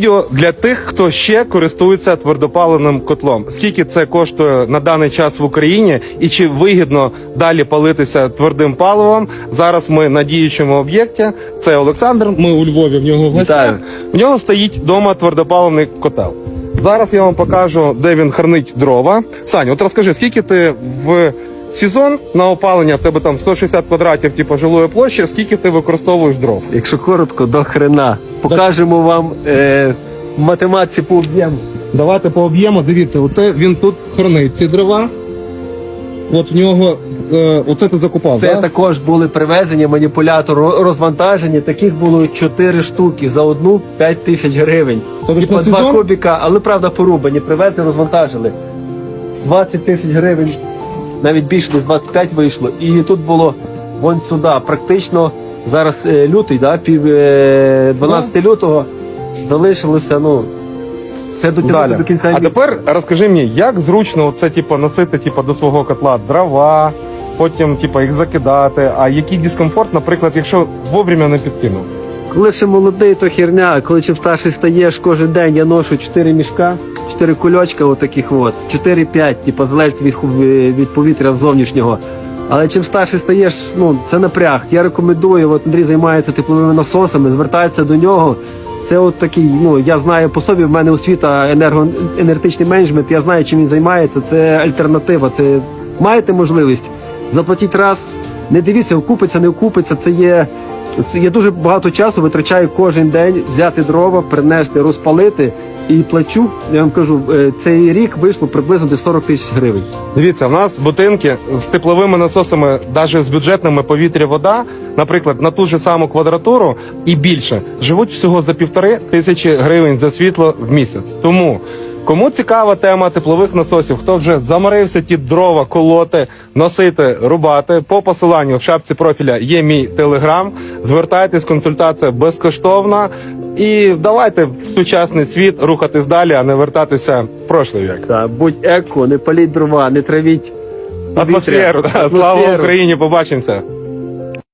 Відео для тих, хто ще користується твердопаливним котлом. Скільки це коштує на даний час в Україні, і чи вигідно далі палитися твердим паливом? Зараз ми на діючому об'єкті. Це Олександр. Ми у Львові. В нього в гостях. В нього стоїть вдома твердопаливний котел. Зараз я вам покажу, де він хранить дрова. Саня, от розкажи, скільки ти в сезон на опалення в тебе там 160 квадратів, типу жилої площі, скільки ти використовуєш дров? Якщо коротко, до хрена. Покажемо вам е, в математиці по об'єму. Давайте по об'єму. Дивіться, оце він тут хранить ці дрова. От в нього, е, оце ти закупав. Це да? також були привезені маніпулятор розвантажені. Таких було 4 штуки за одну 5 тисяч гривень. Тобто І по на 2 кубіка, але правда порубані. Привезли, розвантажили. 20 тисяч гривень, навіть більше десь 25 вийшло. І тут було вон сюди. Практично зараз е, лютий, да, пів е, 12 лютого залишилося, ну. Це дотягнути Далі. до кінця А місяця. тепер розкажи мені, як зручно це типу, носити типу, до свого котла дрова, потім типу, їх закидати. А який дискомфорт, наприклад, якщо вовремя не підкинув? Коли ще молодий, то херня. Коли чим старший стаєш, кожен день я ношу 4 мішка, 4 кульочка, отаких от, 4-5, типу, залежить від, ху- від повітря зовнішнього. Але чим старший стаєш, ну це напряг. Я рекомендую, от Андрій займається тепловими насосами, звертається до нього. Це от такий, ну я знаю по собі, в мене освіта енергоенергетичний менеджмент, я знаю, чим він займається. Це альтернатива. Це маєте можливість, заплатіть раз, не дивіться, окупиться, не окупиться. Це є це я дуже багато часу витрачаю кожен день взяти дрова, принести, розпалити і плачу. Я вам кажу, е, цей рік вийшло приблизно десь 40 тисяч гривень. Дивіться, в нас будинки з тепловими насосами, навіть з бюджетними повітря, вода, наприклад, на ту ж саму квадратуру і більше, живуть всього за півтори тисячі гривень за світло в місяць. Тому кому цікава тема теплових насосів, хто вже заморився ті дрова колоти, носити, рубати, по посиланню в шапці профіля є мій телеграм. Звертайтесь, консультація безкоштовна. І давайте в сучасний світ рухатись далі, а не вертатися в прошлий вік. Так, будь еко, не паліть дрова, не травіть Атмосферу, да. слава. Україні, побачимося.